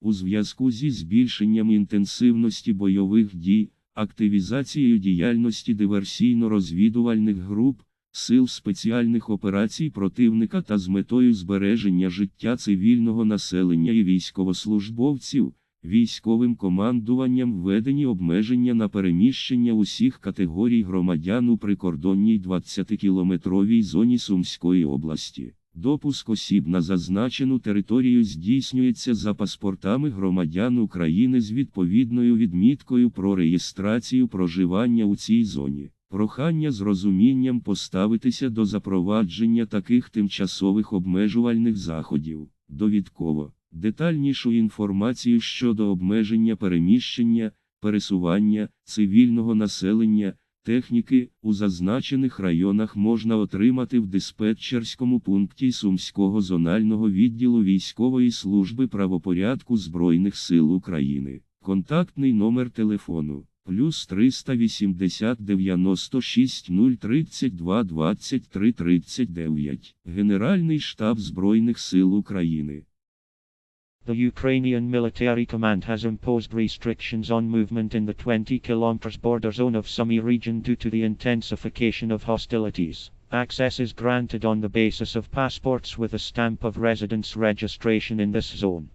У зв'язку зі збільшенням інтенсивності бойових дій, активізацією діяльності диверсійно-розвідувальних груп, сил спеціальних операцій противника та з метою збереження життя цивільного населення і військовослужбовців, військовим командуванням введені обмеження на переміщення усіх категорій громадян у прикордонній 20-кілометровій зоні Сумської області. Допуск осіб на зазначену територію здійснюється за паспортами громадян України з відповідною відміткою про реєстрацію проживання у цій зоні. Прохання з розумінням поставитися до запровадження таких тимчасових обмежувальних заходів. Довідково. Детальнішу інформацію щодо обмеження переміщення, пересування, цивільного населення, техніки у зазначених районах можна отримати в диспетчерському пункті Сумського зонального відділу військової служби правопорядку Збройних сил України. Контактний номер телефону плюс 380 96 032 23 39. Генеральний штаб Збройних сил України. The Ukrainian military command has imposed restrictions on movement in the 20 km border zone of Sumy region due to the intensification of hostilities. Access is granted on the basis of passports with a stamp of residence registration in this zone.